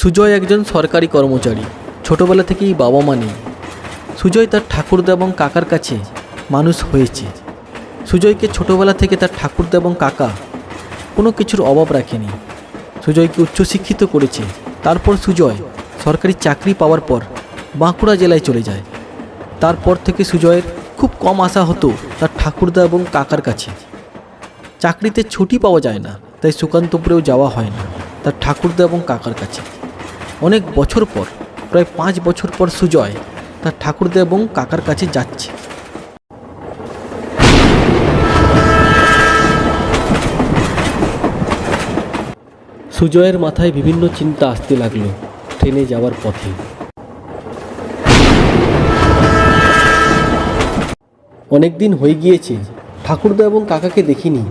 সুজয় একজন সরকারি কর্মচারী। ছোটবেলা থেকেই বাবা মা নেই। সুজয় তার ঠাকুরদা এবং কাকার কাছে মানুষ হয়েছে। সুজয়কে ছোটবেলা থেকে তার ঠাকুরদা এবং কাকা কোনো কিছুর অভাব রাখেনি। সুজয়কে উচ্চশিক্ষিত করেছে। তারপর সুজয় সরকারি চাকরি পাওয়ার পর বাঁকুড়া জেলায় চলে যায়। তারপর থেকে সুজয়ের খুব কম আশা হতো তার ঠাকুরদা এবং কাকার কাছে। চাকরিতে ছুটি পাওয়া যায় না, তাই সুকান্তপুরেও যাওয়া হয় না তার ঠাকুরদা এবং কাকার কাছে। অনেক বছর পর, প্রায় পাঁচ বছর পর সুজয় তার ঠাকুরদা এবং কাকার কাছে যাচ্ছে। সুজয়ের মাথায় বিভিন্ন চিন্তা আসতে লাগল, ট্রেনে যাওয়ার পথে। অনেক দিন হয়ে গিয়েছে, ঠাকুরদা এবং কাকাকে দেখিনি।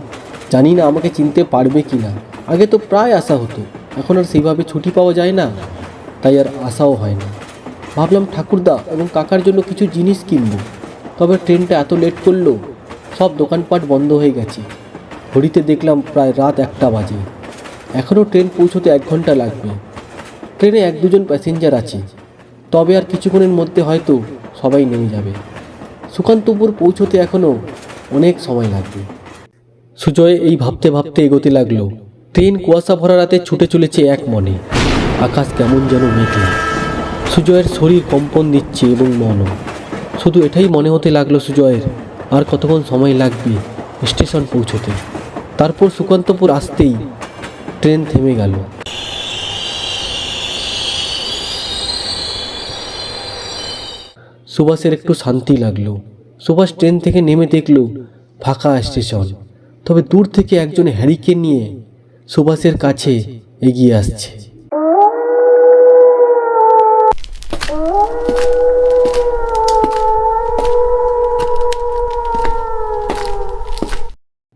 জানি না আমাকে চিনতে পারবে কি না আগে তো প্রায় আসা হতো, এখন আর সেইভাবে ছুটি পাওয়া যায় না। তাই আর আসাও হয় না ভাবলাম ঠাকুরদা এবং কাকার জন্য কিছু জিনিস কিনবো। তবে ট্রেনটা এত লেট করল, সব দোকানপাট বন্ধ হয়ে গেছে। ঘড়িতে দেখলাম প্রায় রাত একটা বাজে। এখনও ট্রেন পৌঁছতে এক ঘণ্টা লাগবে। ট্রেনে এক দুজন প্যাসেঞ্জার আছে। তবে আর কিছুক্ষণের মধ্যে হয়তো সবাই নেমে যাবে। সুকান্তপুর পৌঁছতে এখনও অনেক সময় লাগবে। সুজয় এই ভাবতে ভাবতে এগোতে লাগল। ট্রেন কুয়াশা ভরা রাতে ছুটে চলেছে এক মনে। আকাশ কেমন যেন মেঘলা। সুজয়ের শরীর কম্পন দিচ্ছে এবং মনও শুধু এটাই মনে হতে লাগল সুজয়ের, আর কতক্ষণ সময় লাগবে স্টেশন পৌঁছতে। তারপর সুকান্তপুর আসতেই ট্রেন থেমে গেল। সুভাষের একটু শান্তি লাগল। সুভাষ ট্রেন থেকে নেমে দেখল ফাঁকা স্টেশন। তবে দূর থেকে একজন হ্যারিকে নিয়ে সুভাষের কাছে এগিয়ে আসছে।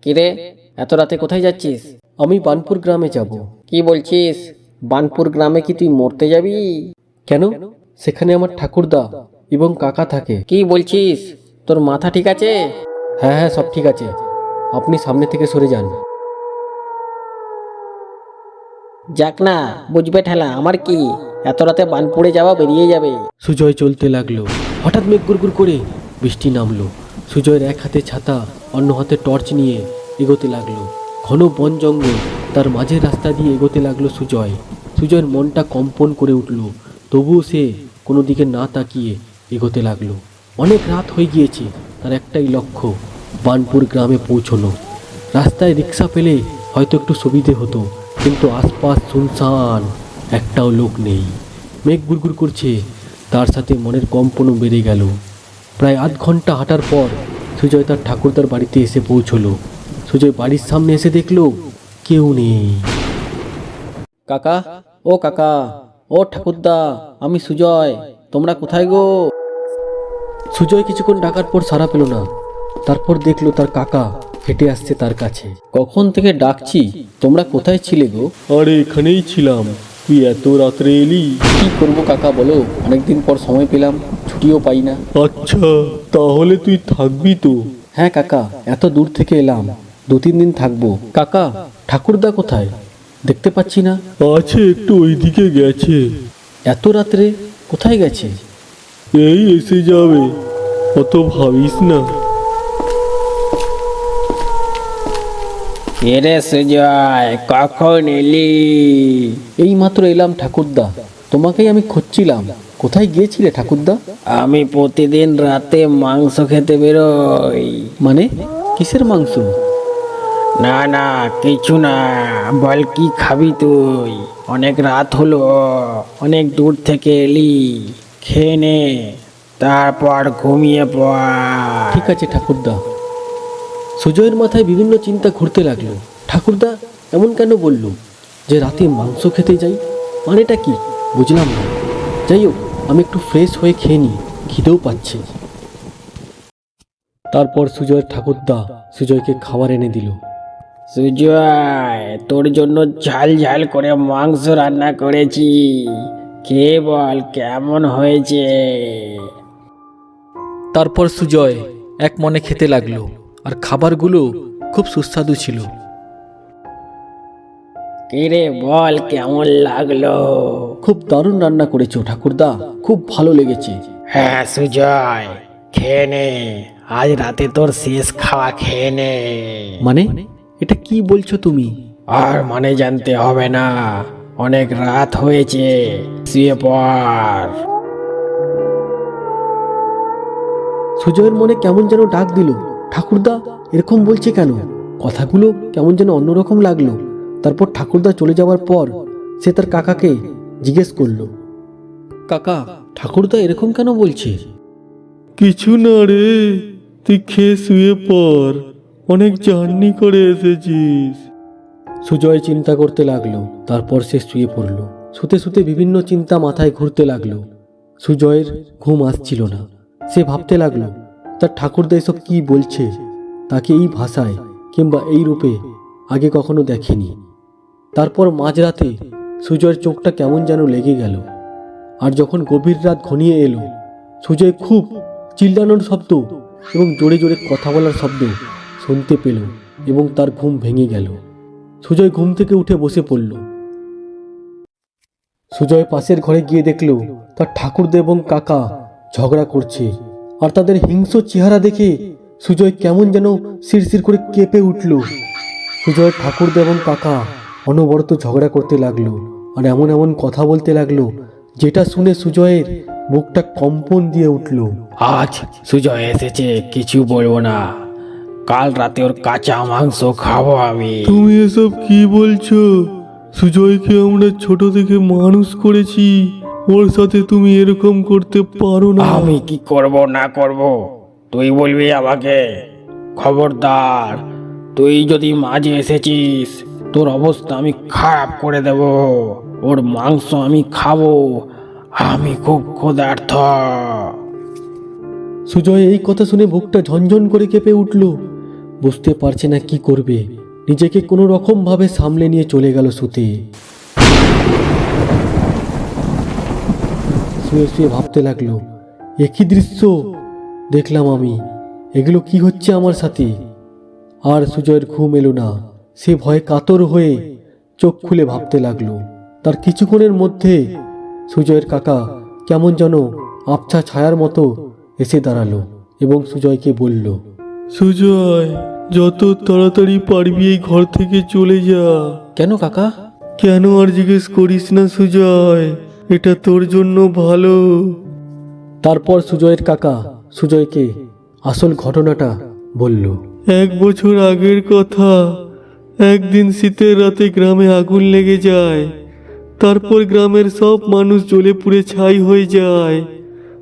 কিরে এত রাতে কোথায় যাচ্ছিস? আমি বানপুর গ্রামে যাব। কি বলছিস? বানপুর গ্রামে কি তুই মরতে যাবি? কেন? সেখানে আমার ঠাকুরদা এবং কাকা থাকে। কি বলছিস? তোর মাথা ঠিক আছে? হ্যাঁ হ্যাঁ সব ঠিক আছে। আপনি সামনে থেকে সরে যান। যাক না বুঝবে ঠেলা আমার কি? এত রাতে বানপুরে যাওয়া বেরিয়ে যাবে। সুজয় চলতে লাগল। হঠাৎ মেঘ গুড়গুড় করে বৃষ্টি নামলো। সুজয়ের এক হাতে ছাতা অন্য হাতে টর্চ নিয়ে এগোতে লাগল। ঘন বন জঙ্গল তার মাঝের রাস্তা দিয়ে এগোতে লাগল সুজয়। সুজয়ের মনটা কম্পন করে উঠল, তবুও সে কোনো দিকে না তাকিয়ে এগোতে লাগল। অনেক রাত হয়ে গিয়েছে, তার একটাই লক্ষ্য, বানপুর গ্রামে পৌঁছনো। রাস্তায় রিক্সা পেলে হয়তো একটু সুবিধে হতো, কিন্তু আশপাশ শুনশান একটাও লোক নেই। মেঘ গুড়গুড় করছে, তার সাথে মনের কম্পনও বেড়ে গেল। প্রায় আধ ঘণ্টা হাঁটার পর সুজয় তার ঠাকুরদার বাড়িতে এসে পৌঁছলো। সুজয় বাড়ির সামনে এসে দেখল কেউ নেই। কাকা ও কাকা ও ঠাকুরদা আমি সুজয় তোমরা কোথায় গো? সুজয় কিছুক্ষণ ডাকার পর সারা পেল না। তারপর দেখল তার কাকা হেঁটে আসছে তার কাছে। কখন থেকে ডাকছি? তোমরা কোথায় ছিলে গো? আরে এখানেই ছিলাম। তুই এত রাত্রে এলি? কি করব কাকা বলো? অনেকদিন পর সময় পেলাম ছুটিও পাই না। আচ্ছা তাহলে তুই থাকবি তো। হ্যাঁ কাকা এত দূর থেকে এলাম। দু তিন দিন থাকব। কাকা ঠাকুরদা কোথায়? দেখতে পাচ্ছি না। আছে একটু ওইদিকে গেছে। এত রাত্রে কোথায় গেছে? এই এসে যাবে। অত ভাবিস না। এরে সুজয় কখন এলি? এই মাত্র এলাম ঠাকুরদা তোমাকেই আমি খুঁজছিলাম। কোথায় গিয়েছিলে ঠাকুরদা? আমি প্রতিদিন রাতে মাংস খেতে বেরোই। মানে কিসের মাংস? না না কিছু না বল কি খাবি তুই? অনেক রাত হলো অনেক দূর থেকে এলি। খেয়ে নে তারপর ঘুমিয়ে পড়। ঠিক আছে ঠাকুরদা। সুজয়ের মাথায় বিভিন্ন চিন্তা ঘুরতে লাগল। ঠাকুরদা এমন কেন বলল যে রাতে মাংস খেতে যাই? মানেটা কি? বুঝলাম না। যাই হোক আমি একটু ফ্রেশ হয়ে খেয়ে নিই। খিদেও পাচ্ছি। তারপর সুজয়ের ঠাকুরদা সুজয়কে খাবার এনে দিল। সুজয় তোর জন্য ঝাল ঝাল করে মাংস রান্না করেছি। কে বল কেমন হয়েছে? তারপর সুজয় এক মনে খেতে লাগল। আর খাবারগুলো খুব সুস্বাদু ছিল। কিরে বল কেমন লাগল? খুব দারুণ রান্না করেছ ঠাকুরদা খুব ভালো লেগেছে। হ্যাঁ সুজয় খেয়ে নে। আজ রাতে তোর শেষ খাওয়া খেয়ে নে। মানে? এটা কি বলছো তুমি? আর মানে জানতে হবে না অনেক রাত হয়েছে শুয়ে পড়। সুজয়ের মনে কেমন যেন ডাক দিল। ঠাকুরদা এরকম বলছে কেন? কথাগুলো কেমন যেন অন্যরকম লাগল। তারপর ঠাকুরদা চলে যাওয়ার পর সে তার কাকাকে জিজ্ঞেস করল কাকা ঠাকুরদা এরকম কেন বলছে? কিছু না রে তুই খেয়ে শুয়ে পড় অনেক জার্নি করে এসেছিস। সুজয় চিন্তা করতে লাগল তারপর সে শুয়ে পড়ল। শুতে শুতে বিভিন্ন চিন্তা মাথায় ঘুরতে লাগল। সুজয়ের ঘুম আসছিল না। সে ভাবতে লাগল তার ঠাকুরদা এসব কি বলছে? তাকে এই ভাষায় কিংবা এই রূপে আগে কখনো দেখেনি। তারপর মাঝরাতে সুজয়ের চোখটা কেমন যেন লেগে গেল। আর যখন গভীর রাত ঘনিয়ে এলো, সুজয় খুব চিল্লানোর শব্দ এবং জোরে জোরে কথা বলার শব্দ শুনতে পেল এবং তার ঘুম ভেঙে গেল। সুজয় ঘুম থেকে উঠে বসে পড়ল। সুজয় পাশের ঘরে গিয়ে দেখল তার ঠাকুরদা এবং কাকা ঝগড়া করছে। আর তাদের হিংস্র চেহারা দেখে সুজয় কেমন যেন শিরশির করে কেঁপে উঠল। সুজয় ঠাকুরদা এবং কাকা অনবরত ঝগড়া করতে লাগল আর এমন এমন কথা বলতে লাগল যেটা শুনে সুজয়ের মুখটা কম্পন দিয়ে উঠল। আজ সুজয় এসেছে কিছু বলব না। কাল রাতে ওর কাঁচা মাংস খাব আমি। তুমি এসব কি বলছো? সুজয়কে আমরা ছোট থেকে মানুষ করেছি। ওর সাথে তুমি এরকম করতে পারো না। আমি কি করব না করব? তুই বলবি আমাকে খবরদার তুই যদি মাঝে এসেছিস তোর অবস্থা আমি খারাপ করে দেব ওর মাংস আমি খাব আমি খুব ক্ষুধার্থ সুজয় এই কথা শুনে বুকটা ঝনঝন করে কেঁপে উঠল। বুঝতে পারছে না কি করবে। নিজেকে কোনো রকম ভাবে সামলে নিয়ে চলে গেল শুতে শুয়ে শুয়ে ভাবতে লাগল একই দৃশ্য দেখলাম আমি এগুলো কি হচ্ছে আমার সাথে? আর সুজয়ের ঘুম এলো না সে ভয়ে কাতর হয়ে চোখ খুলে ভাবতে লাগল। তার কিছুক্ষণের মধ্যে সুজয়ের কাকা কেমন যেন আবছা ছায়ার মতো এসে দাঁড়াল এবং সুজয়কে বলল সুজয় যত তাড়াতাড়ি পারবি এই ঘর থেকে চলে যা। কেন কাকা? কেন আর জিজ্ঞেস করিস না সুজয় এটা তোর জন্য ভালো। তারপর সুজয়ের কাকা সুজয়কে আসল ঘটনাটা বলল। এক বছর আগের কথা একদিন শীতের রাতে গ্রামে আগুন লেগে যায় তারপর গ্রামের সব মানুষ জ্বলে পুড়ে ছাই হয়ে যায়।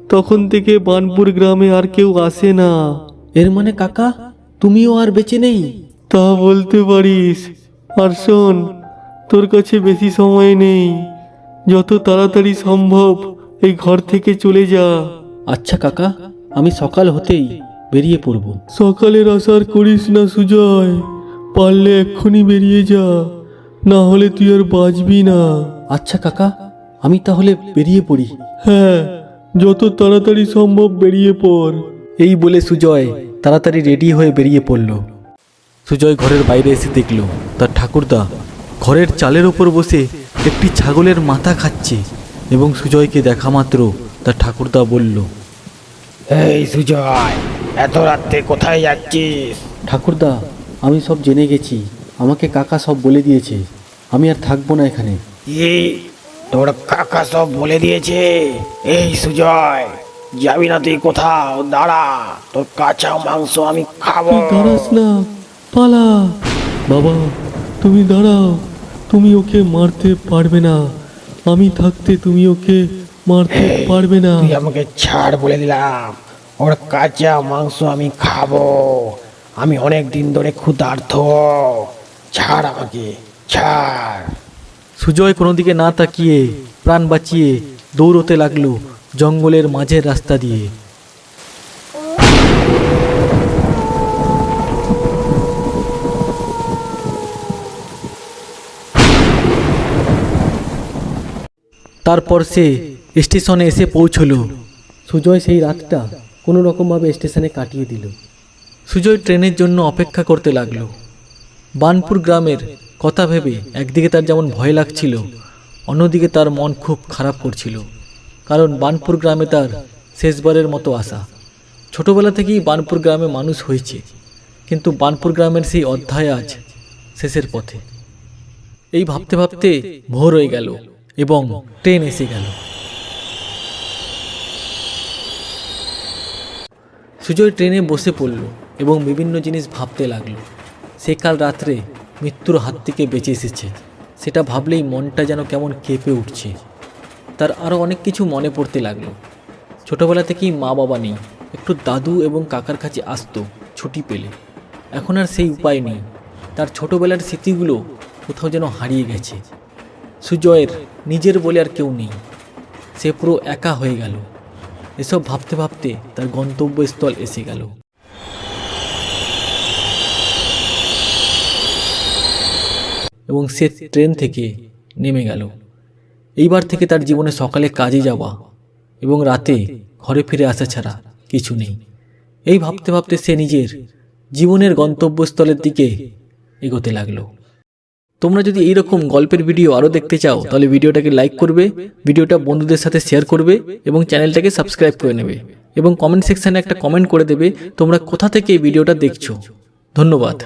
তখন থেকে বানপুর গ্রামে আর কেউ আসে না। এর মানে কাকা তুমিও আর বেঁচে নেই? তা বলতে পারিস। আর শোন তোর কাছে বেশি সময় নেই। যত তাড়াতাড়ি সম্ভব এই ঘর থেকে চলে যা। আচ্ছা কাকা আমি সকাল হতেই বেরিয়ে পড়ব। সকালের আসার করিস না সুজয় পারলে এক্ষুনি বেরিয়ে যা না হলে তুই আর বাঁচবি না। আচ্ছা কাকা আমি তাহলে বেরিয়ে পড়ি। হ্যাঁ যত তাড়াতাড়ি সম্ভব বেরিয়ে পড়। এই বলে সুজয় তাড়াতাড়ি রেডি হয়ে বেরিয়ে পড়ল। সুজয় ঘরের বাইরে এসে দেখল তার ঠাকুরদা ঘরের চালের ওপর বসে একটি ছাগলের মাথা খাচ্ছে এবং সুজয়কে দেখা মাত্র তার ঠাকুরদা বলল এই সুজয় এত রাত্রে কোথায় যাচ্ছিস? ঠাকুরদা আমি সব জেনে গেছি। আমাকে কাকা সব বলে দিয়েছে। আমি আর থাকব না এখানে। এই তোর কাকা সব বলে দিয়েছে? এই সুজয় যাবি না তুই কোথাও? দাঁড়া তোর কাঁচা মাংস আমি খাব। দাঁড়াস না পালা। বাবা তুমি দাঁড়াও। তুমি ওকে মারতে পারবে না। আমি থাকতে তুমি ওকে মারতে পারবে না। তুই আমাকে ছাড় বলে দিলাম। ওর কাঁচা মাংস আমি খাব। আমি অনেক দিন ধরে ক্ষুধার্থ ছাড় আমাকে ছাড়। সুজয় কোনো দিকে না তাকিয়ে প্রাণ বাঁচিয়ে দৌড়তে লাগল জঙ্গলের মাঝের রাস্তা দিয়ে। তারপর সে স্টেশনে এসে পৌঁছলো। সুজয় সেই রাতটা কোনো রকমভাবে স্টেশনে কাটিয়ে দিল। সুজয় ট্রেনের জন্য অপেক্ষা করতে লাগল। বানপুর গ্রামের কথা ভেবে একদিকে তার যেমন ভয় লাগছিল অন্যদিকে তার মন খুব খারাপ করছিল কারণ বানপুর গ্রামে তার শেষবারের মতো আসা। ছোটবেলা থেকেই বানপুর গ্রামে মানুষ হয়েছে কিন্তু বানপুর গ্রামের সেই অধ্যায় আজ শেষের পথে। এই ভাবতে ভাবতে ভোর হয়ে গেল। এবং ট্রেন এসে গেল। সুজয় ট্রেনে বসে পড়ল এবং বিভিন্ন জিনিস ভাবতে লাগল। সে কাল রাত্রে মৃত্যুর হাত থেকে বেঁচে এসেছে। সেটা ভাবলেই মনটা যেন কেমন কেঁপে উঠছে। তার আরও অনেক কিছু মনে পড়তে লাগল। ছোটবেলা থেকেই মা বাবা নেই, একটু দাদু এবং কাকার কাছে আসতো, ছুটি পেলে। এখন আর সেই উপায় নেই। তার ছোটবেলার স্মৃতিগুলো কোথাও যেন হারিয়ে গেছে। সুজয়ের নিজের বলে আর কেউ নেই। সে পুরো একা হয়ে গেল। এসব ভাবতে ভাবতে তার গন্তব্যস্থল এসে গেল। এবং সে ট্রেন থেকে নেমে গেল। এইবার থেকে তার জীবনে সকালে কাজে যাওয়া এবং রাতে ঘরে ফিরে আসা ছাড়া কিছু নেই। এই ভাবতে ভাবতে সে নিজের জীবনের গন্তব্যস্থলের দিকে এগোতে লাগল। তোমরা যদি এইরকম গল্পের ভিডিও আরও দেখতে চাও, তাহলে ভিডিওটাকে লাইক করবে, ভিডিওটা বন্ধুদের সাথে শেয়ার করবে এবং চ্যানেলটাকে সাবস্ক্রাইব করে নেবে এবং কমেন্ট সেকশানে একটা কমেন্ট করে দেবে তোমরা কোথা থেকে এই ভিডিওটা দেখছ। ধন্যবাদ।